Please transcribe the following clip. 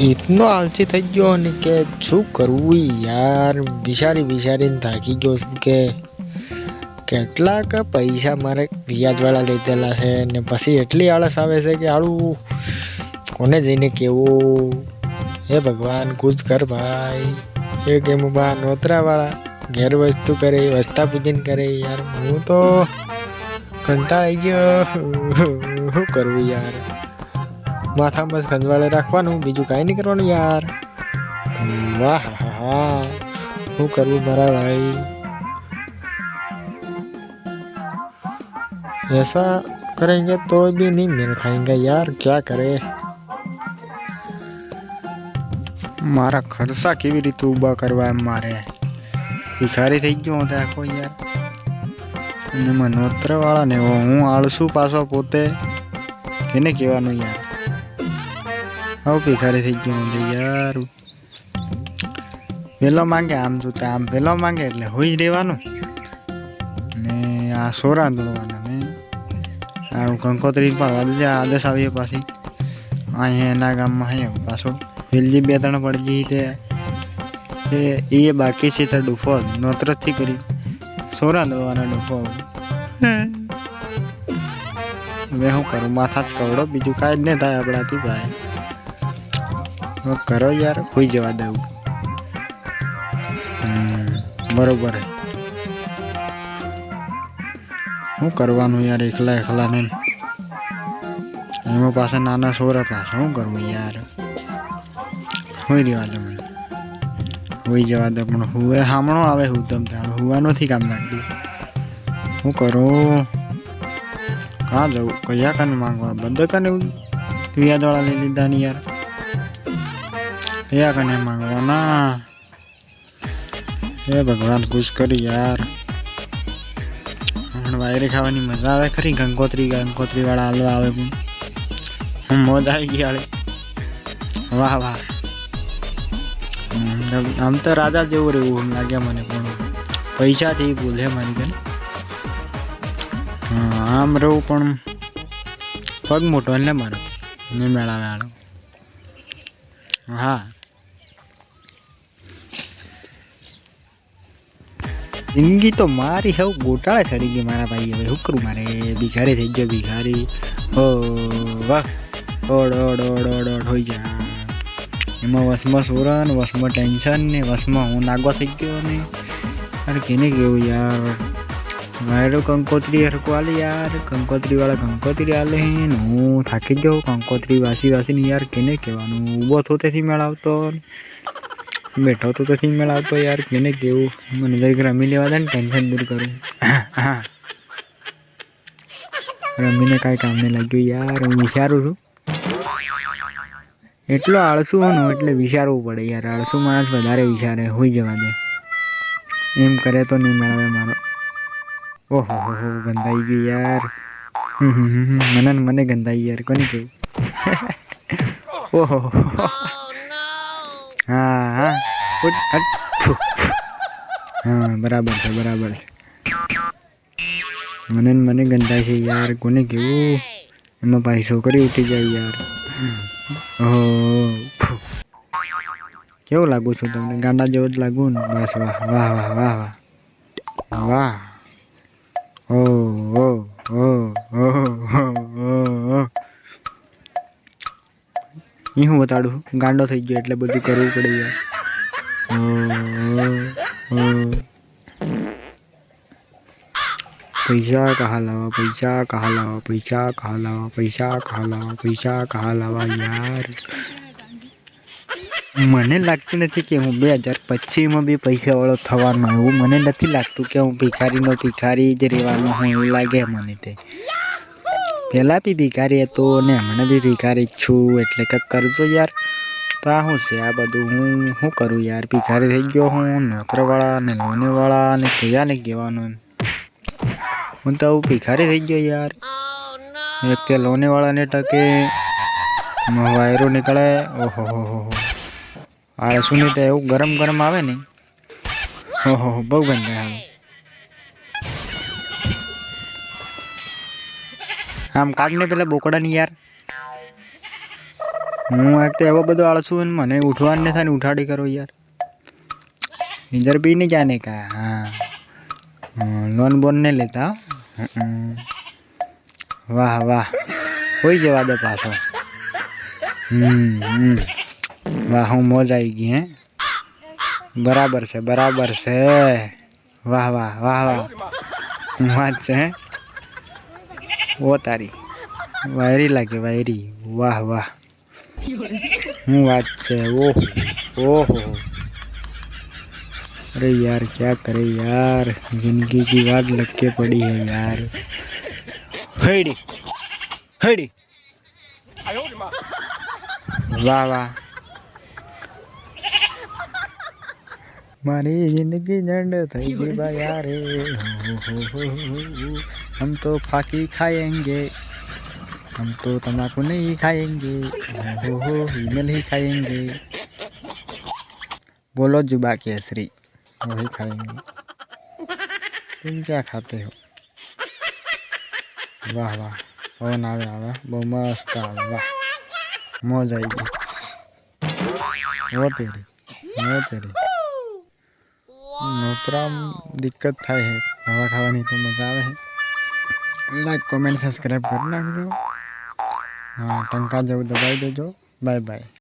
એટલો આલસી થઈ ગયો ને કે શું કરવું યાર? વિચારી વિચારીને થાકી ગયો કે કેટલાક પૈસા મારે વ્યાજવાળા લીધેલા છે ને પછી એટલી આળસ આવે છે કે આળું, કોને જઈને કેવું? હે ભગવાન કુછ કર ભાઈ. એ કેમ બા નોતરાવાળા ઘેર વસ્તુ કરે વસ્તા પૂજન કરે યાર. હું તો કંટાળી ગયો. શું કરવું યાર? માથા બસ ખંજવાળે રાખવાનું બીજું કાંઈ નહીં કરવાનું યાર વાહ હા હા શું કરવું મારા ભાઈ ऐसा करेंगे तो भी नहीं मिल खाएंगे यार क्या करे મારા ખર્ચા કેવી રીતે ઊભા કરવા એમ મારે ભિખારી થઈ ગયો હું તો આખો યાર અને એમાં નોત્રવાળા ને હું આળસુ પાછો પોતે કેને કહેવાનું યાર આવું ભિખારી થઈ ગયો હું યાર. પેલો માંગે આમ તો આમ પેલો માંગે એટલે હોઈ જ રહેવાનું. ને આ સોરા દોડવાના ને. આ કંકોત્રી પણ આદેશ આવીએ પાછી. અહીંયા એના ગામમાં અહીંયા પાછો. વેલજી બે ત્રણ પડજી તે એ બાકી છે તો ડૂફો નોતરતથી કરી સોરા દોડવાના ડૂફો હવે. શું કરું માથા જ કવડો બીજું કાંઈ જ નહીં થાય આપણાથી ભાઈ. હવે કરો યાર કોઈ જવા હમ, બરોબર. શું કરવાનું યાર એકલા એકલા ને? એમાં પાછા નાના સોરા પાસે શું કરવું યાર? હોઈ રહેવા દે મને હોઈ જવા દે પણ હુએ સામણો આવે હું તમ તાણ હુવા નથી કામ લાગતું. શું કરું? કાં જવું કયા કાને માંગવા? બધા કાને વ્યાજવાળા લઈ લીધા ને યાર. કયા કાને માંગવાના હે ભગવાન ખુશ કરી યાર હમણાં વાયરે ખાવાની મજા આવે ખરી ગંગોત્રી ગંગોત્રી વાળા હાલવા આવે પણ હું મોજ આવી ગઈ હાલે વાહ વાહ આમ તો રાજા જેવું રહેવું એમ લાગ્યા મને પણ પૈસાથી ભૂલ હે મારી બેન આમ રહું પણ પગ મોટો એટલે મારો ને મેળાવે આડો હા જિંદગી તો મારી હવે ગોટાળે ચડી ગઈ મારા ભાઈ હવે શું કરું મારે? ભિખારી થઈ ગયો, ભિખારી. હો, વાહ. ઓડ ઓડ ઓડ ઓડ ઓડ, હોઈ જા. એમાં વસમાં સુરન, વસમાં ટેન્શન ને વસમાં હું નાગવા થઈ ગયો ને. અરે કેને કેવું યાર? મારો કંકોત્રી હરકો આલે યાર. કંકોત્રી વાળા કંકોત્રી આલે ને હું થાકી ગયો. કંકોત્રી વાસી વાસીને યાર કેને કહેવાનું? ઊભો થો તેથી મેળાવતો બેઠો તો તેથી મેળાવતો યાર કેને કેવું? મને જરીક રમી લેવા દે ને ટેન્શન દૂર કરું. હા. રમીને કાંઈ કામ નહીં લાગ્યું યાર, હું વિચારું છું. એટલો આળસુ હોનો એટલે વિચારવું પડે યાર. આળસુ માણસ વધારે વિચારે, હોઈ જવા દે. એમ કરે તો નહીં મેળવે મારો. ઓહો, હો હો, ગંધાઈ ગઈ યાર. મને મને ગંધાઈ યાર, કોને કેવું? ઓહો હા, બરાબર છે, બરાબર મને મને ગંધાય છે યાર, કોને કેવું? એમાં પાછી છોકરી ઉઠી જાય યાર. ઓહો. કેવું લાગુ છું તમને? ગાંડા જેવો જ લાગુ ને? બસ, વાહ વાહ વાહ વાહ વાહ. વાહ. ઓ ઓ ઓ ઓ ઓ હું બતાડું? ગાંડો થઈ ગયો એટલે બધું કરવું પડે યાર. ઓ, ઓ, ઓ. પૈસા કહા લાવા પૈસા કહા લાવા પૈસા કહા લાવા પૈસા કહા લાવા પૈસા કહા લાવા યાર મને લાગતું નથી કે હું બે હજાર પચીસમાં બી પૈસાવાળો થવાનો એવું મને નથી લાગતું કે હું ભિખારીનો ભિખારી જ રહેવાનો હું એવું લાગે મને તે પહેલાં બી ભિખારી હતો ને હમણાં બી ભિખારી જ છું એટલે કંઈક કરજો યાર તો આ શું છે? આ બધું હું શું કરું યાર? ભિખારી થઈ ગયો હું, નોકરવાળા ને લોનેવાળા ને કયા ને કહેવાનું. હું તો આવું ભિખારી થઈ ગયો યાર. એક તે લોનેવાળાને ટકે વાયરો નીકળે. ઓહો, હો હો હો. આળસું નહીં તો એવું ગરમ ગરમ આવે ને? ઓહો હો બહુ ગંદા આવે. આમ કાઢને પેલા બોકડાની યાર. હું એક તો એવો બધો આળસું ને મને ઉઠવાનું ને થાય ઉઠાડી કરો યાર. નીંદર બી નહીં જાને કા હા. લોન બોન નહીં લેતા. વાહ વાહ. હોઈ જવા દે પાછો. હમ વાહ, હું મોજ આવી ગઈ, હે. બરાબર છે બરાબર છે. વાહ વાહ વાહ વાહ. હું વાત છે ઓ તારી. વાયરી લાગે, વાયરી. વાહ વાહ. હું વાત છે ઓહો ઓહો अरे यार क्या करे यार जिंदगी की बात लग के पड़ी है यार हेडी हेडी वाह वाह મારી જિંદગી જંડ થઈ ગઈ બા યાર હો, હો, હો, હો, હો. हम तो फाकी खाएंगे हम तो तम्बाकू नहीं खाएंगे हो हो ईमेल ही खाएंगे बोलो जुबा केसरी वही खाएंगे तुम क्या खाते हो વાહ વાહ પવન આવે આવે બહુ મસ્ત આવે વાહ મોજ આવી ગઈ ઓ તેરી ઓ તેરી નોતરામ દિક્કત થાય છે હવા ખાવાની તો મજા આવે છે લાઈક કોમેન્ટ સબસ્ક્રાઈબ કરી નાખજો હા ટંકા જેવું દબાવી દેજો. Bye bye.